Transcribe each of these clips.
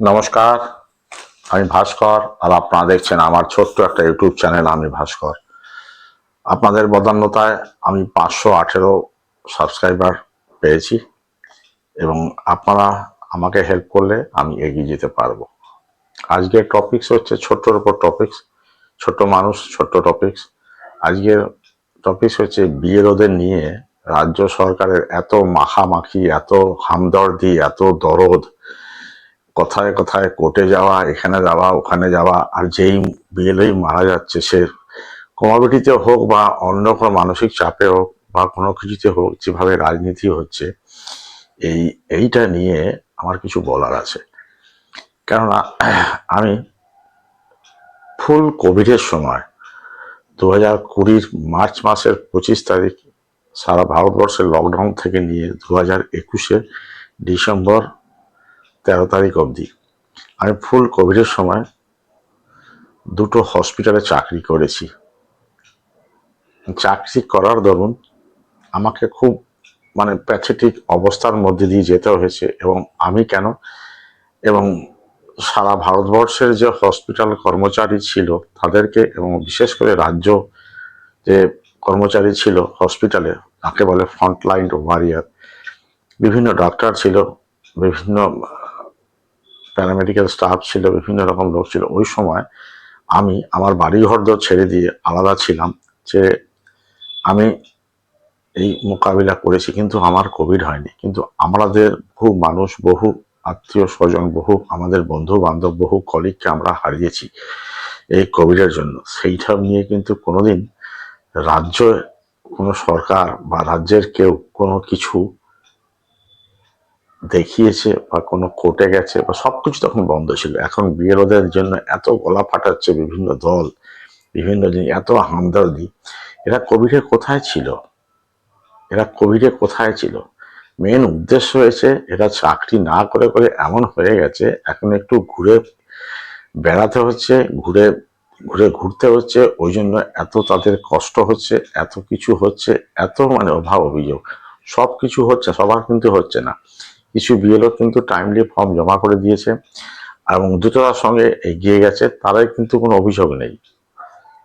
নমস্কার, আমি ভাস্কর আর আপনারা দেখছেন আমার ছোট্ট একটা ইউটিউব চ্যানেল, আমি ভাস্কর। আপনাদের বদান্যতায় আমি পাঁচশো আঠেরো সাবস্ক্রাইবার পেয়েছি এবং আপনারা আমাকে হেল্প করলে আমি এগিয়ে যেতে পারব। আজকের টপিকস হচ্ছে ছোট্টর উপর টপিকস ছোট্ট মানুষ, ছোট্ট টপিকস আজকের টপিকস হচ্ছে বিএলওদের নিয়ে রাজ্য সরকারের এত মাখামাখি, এত হামদর্দি, এত দরদ কথায় কথায় কোর্টে যাওয়া, এখানে যাওয়া, ওখানে যাওয়া, আর যেই বিএলওই মারা যাচ্ছে, সে কমোডিটিতে হোক বা অন্য কোনো মানসিক চাপে হোক বা কোনো কিছুতে হোক, যেভাবে রাজনীতি হচ্ছে, এই, এইটা নিয়ে আমার কিছু বলার আছে। কেননা, আমি ফুল কোভিডের সময় দু হাজার কুড়ির মার্চ মাসের পঁচিশ তারিখ, সারা ভারতবর্ষের লকডাউন থেকে নিয়ে দু হাজার একুশে ডিসেম্বর তেরো তারিখ অবধি। আমি ফুল কোভিডের সময় দুটো হসপিটালে চাকরি করেছি। চাকরি করার দরুন আমাকে খুব মানে প্যাথেটিক অবস্থার মধ্যে দিয়ে যেতে হয়েছে এবং আমি কেন? এবং সারা ভারতবর্ষের যে হসপিটাল কর্মচারী ছিল তাদেরকে এবং বিশেষ করে রাজ্য যে কর্মচারী ছিল হসপিটালে তাকে বলে ফ্রন্টলাইন ওয়ারিয়ার বিভিন্ন ডাক্তার ছিল, বিভিন্ন প্যারামেডিক্যাল স্টাফ ছিল, বিভিন্ন রকম লোক ছিল। ওই সময় আমি আমার বাড়ি ঘরদোর ছেড়ে দিয়ে আলাদা ছিলাম যে আমি এই মোকাবিলা করেছি, কিন্তু আমার কোভিড হয়নি। কিন্তু আমাদের বহু মানুষ, বহু আত্মীয় স্বজন, বহু আমাদের বন্ধু বান্ধব বহু কলিগকে আমরা হারিয়েছি এই কোভিডের জন্য। সেইটা নিয়ে কিন্তু কোনোদিন রাজ্য কোনো সরকার বা রাজ্যের কেউ কোনো কিছু দেখিয়েছে বা কোনো কোর্টে গেছে বা সব কিছু তখন বন্ধ ছিল। এখন বিএলওদের জন্য এত গলা ফাটাচ্ছে বিভিন্ন দল, বিভিন্ন জিনিস, এত হামদর্দি। এরা কোভিডে কোথায় ছিল? এরা কোভিডে কোথায় ছিল? মেন উদ্দেশ্য হয়েছে এরা চাকরি না করে করে এমন হয়ে গেছে, এখন একটু ঘুরে বেড়াতে হচ্ছে, ঘুরে ঘুরে ঘুরতে হচ্ছে, ওই জন্য এত তাদের কষ্ট হচ্ছে, এত কিছু হচ্ছে, এত মানে অভাব অভিযোগ। সব কিছু হচ্ছে, সবার কিন্তু হচ্ছে না। কিছু বিএলও কিন্তু টাইমলি ফর্ম জমা করে দিয়েছে এবং দ্রুততার সঙ্গে এগিয়ে গেছে, তারাই কিন্তু কোনো অভিযোগ নেই।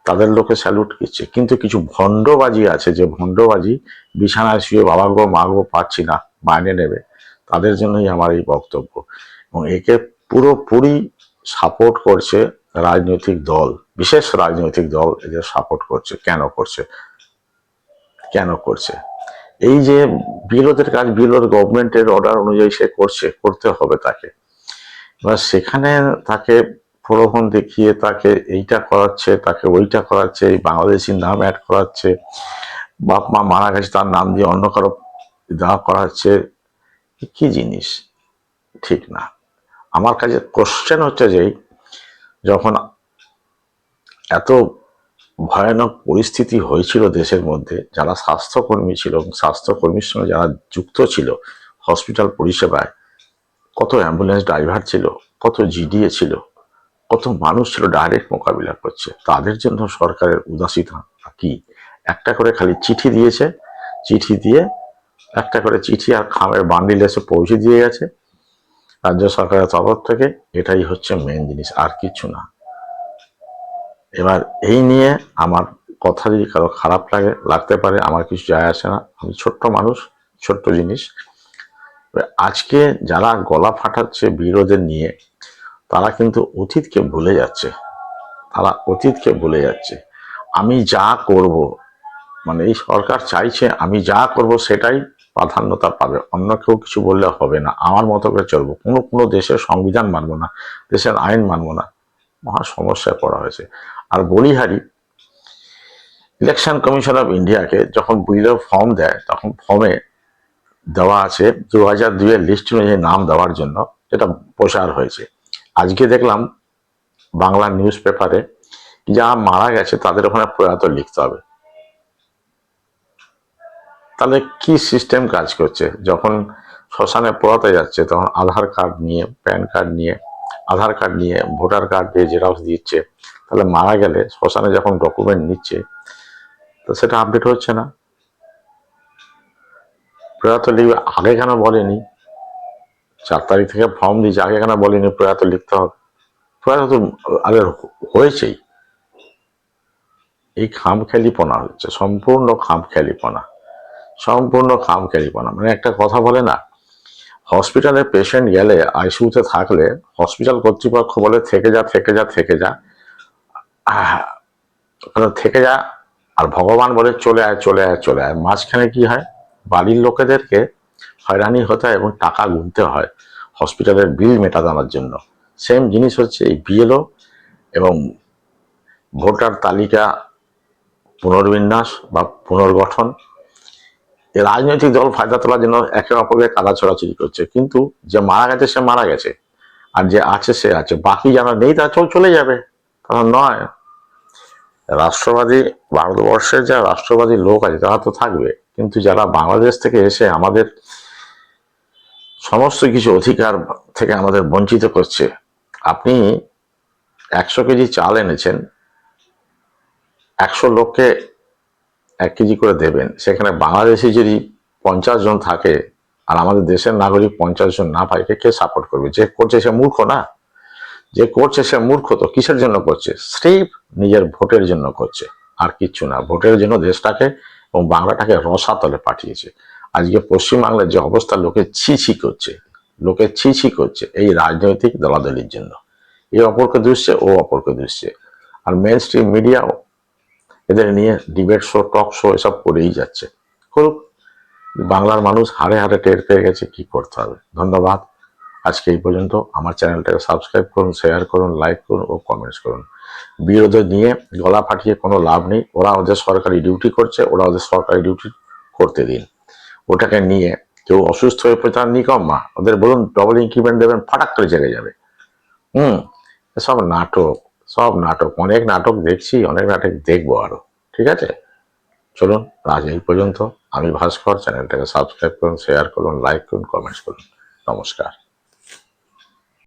তাদের লোকে স্যালুট দিচ্ছে। কিন্তু কিছু ভণ্ডবাজি আছে যে ভণ্ডবাজি বিছানায় শুয়ে বাবা গো, মা গো পাচ্ছি না, মাইনে নেবে। তাদের জন্যই আমার এই বক্তব্য। এবং একে পুরোপুরি সাপোর্ট করছে রাজনৈতিক দল, বিশেষ রাজনৈতিক দল এদের সাপোর্ট করছে। কেন করছে? কেন করছে? এই যে বিরোধের কাজ, বিরোধ গভর্নমেন্টের অর্ডার অনুযায়ী সে করছে, করতে হবে তাকে। এবার সেখানে তাকে প্রলোভন দেখিয়ে তাকে এইটা করাচ্ছে, তাকে ওইটা করাচ্ছে, এই বাংলাদেশির নাম অ্যাড করাচ্ছে, বাপ মা মারা গেছে তার নাম দিয়ে অন্য কারও দেওয়া করাচ্ছে কি জিনিস? ঠিক না। আমার কাছে কোশ্চেন হচ্ছে যে, যখন এত ভয়ানক পরিস্থিতি হয়েছিল দেশের মধ্যে, যারা স্বাস্থ্যকর্মী ছিল এবং স্বাস্থ্যকর্মীর সঙ্গে যারা যুক্ত ছিল, হসপিটাল পরিষেবায়, কত অ্যাম্বুলেন্স ড্রাইভার ছিল, কত জিডিএ ছিল, কত মানুষ ছিল ডাইরেক্ট মোকাবিলা করছে, তাদের জন্য সরকারের উদাসীনতা কি? একটা করে খালি চিঠি দিয়েছে, চিঠি দিয়ে একটা করে চিঠি আর খামের বান্ডিল এসে পৌঁছে দিয়ে গেছে, রাজ্য সরকারের তরফ থেকে, এটাই হচ্ছে মেন জিনিস, আর কিছু না। এবার এই নিয়ে আমার কথা যদি কারও খারাপ লাগে, লাগতে পারে, আমার কিছু যায় আসে না। আমি ছোট্ট মানুষ, ছোট্ট জিনিস। আজকে যারা গলা ফাটাচ্ছে বিরোধের নিয়ে, তারা কিন্তু অতীতকে ভুলে যাচ্ছে। তারা অতীতকে ভুলে যাচ্ছে। আমি যা করব মানে এই সরকার চাইছে আমি যা করব সেটাই প্রাধান্যতা পাবে। অন্য কেউ কিছু বললে হবে না। আমার মতো করে চলবো। কোনো কোনো দেশের সংবিধান মানবো না, দেশের আইন মানবো না। মহা সমস্যায় পড়া হয়েছে। আর বলিহারি ইলেকশন কমিশন অফ ইন্ডিয়াকে যখন বিলের ফর্ম দেয়, তখন ফর্মে দেওয়া আছে দু হাজার দুইয়ের লিস্ট অনুযায়ী নাম দেওয়ার জন্য, যেটা প্রচার হয়েছে। আজকে দেখলাম বাংলা নিউজ পেপারে যারা মারা গেছে, তাদের ওখানে প্রয়াত লিখতে হবে। তাহলে কি সিস্টেম কাজ করছে? যখন শ্মশানে পড়াতে যাচ্ছে, তখন আধার কার্ড নিয়ে প্যান কার্ড নিয়ে আধার কার্ড নিয়ে, ভোটার কার্ড দিয়ে জেরক্স দিচ্ছে, তাহলে মারা গেলে শ্মশানে যখন ডকুমেন্ট নিচ্ছে, তো সেটা আপডেট হচ্ছে না। প্রয়াত লিখবে, আগে কেন বলেনি? চার তারিখ থেকে ফর্ম দিয়েছে, আগে কেন বলেনি প্রয়াত লিখতে হবে? প্রয়াত তো আগে হয়েছেই। এই খামখেয়ালিপনা হচ্ছে, সম্পূর্ণ খাম খামখেয়ালিপনা। সম্পূর্ণ খাম খামখেয়ালিপনা মানে একটা কথা বলে না হসপিটালে পেশেন্ট গেলে আইসিউতে থাকলে হসপিটাল কর্তৃপক্ষ বলে, থেকে যা থেকে যা থেকে যা। ওখানে থেকে যা, আর ভগবান বলে, চলে আয় চলে আয় চলে আয়। মাঝখানে কি হয়? বাড়ির লোকেদেরকে হয়রানি হতে হয় এবং টাকা গুনতে হয় হসপিটালের বিল মেটানোর জন্য। সেম জিনিস হচ্ছে এই বিএলও এবং ভোটার তালিকা পুনর্বিন্যাস বা পুনর্গঠন। রাজনৈতিক দল ফায়দা তোলার জন্য একে অপরকে কাদা ছড়াছড়ি করছে। কিন্তু যে মারা গেছে, সে মারা গেছে। আর যে আছে, সে আছে। বাকি যারা নেই, তারা চল চলে যাবে। তারা নয়, রাষ্ট্রবাদী ভারতবর্ষের যা রাষ্ট্রবাদী লোক আছে, তারা তো থাকবে। কিন্তু যারা বাংলাদেশ থেকে এসে আমাদের সমস্ত কিছু অধিকার থেকে আমাদের বঞ্চিত করছে, আপনি একশো কেজি চাল এনেছেন, একশো লোককে এক কেজি করে দেবেন। সেখানে বাংলাদেশি যদি পঞ্চাশ জন থাকে আর আমাদের দেশের নাগরিক পঞ্চাশ জন না পায় কে সাপোর্ট করবে? যে করছে সে মূর্খ না? যে করছে সে মূর্খ তো কিসের জন্য করছে? স্রেফ নিজের ভোটের জন্য করছে। আর কিচ্ছু না। ভোটের জন্য দেশটাকে এবং বাংলাটাকে রসাতলে পাঠিয়েছে। আজকে পশ্চিমবাংলার যে অবস্থা, লোকে ছি ছি করছে। লোকে ছি ছি করছে এই রাজনৈতিক দলাদলির জন্য। এ অপরকে দুষছে ও অপরকে দুষছে আর মেন স্ট্রিম মিডিয়াও এদের নিয়ে ডিবেট শো টক শো এসব করেই যাচ্ছে। করুক বাংলার মানুষ হারে হারে টের পেয়ে গেছে কি করতে হবে। ধন্যবাদ। আজকে এই পর্যন্ত আমার চ্যানেলটাকে সাবস্ক্রাইব করুন শেয়ার করুন লাইক করুন ও কমেন্টস করুন। বিরোধী নিয়ে গলা ফাটিয়ে কোনো লাভ নেই। ওরা ওদের সরকারি ডিউটি করছে, ওরা ওদের সরকারি ডিউটি করতে দিন। ওটাকে নিয়ে কেউ অসুস্থ হয়ে পড়ে তার নিকম্মা। ওদের বলুন ডবল ইনক্রিমেন্ট দেবেন, ফাটাক করে জেগে যাবে। হুম, এসব নাটক। সব নাটক, অনেক নাটক দেখছি, অনেক নাটক দেখব আরও ঠিক আছে? চলুন, আজ এই পর্যন্ত। আমি ভাস্কর, চ্যানেলটাকে সাবস্ক্রাইব করুন শেয়ার করুন লাইক করুন কমেন্টস করুন। নমস্কার।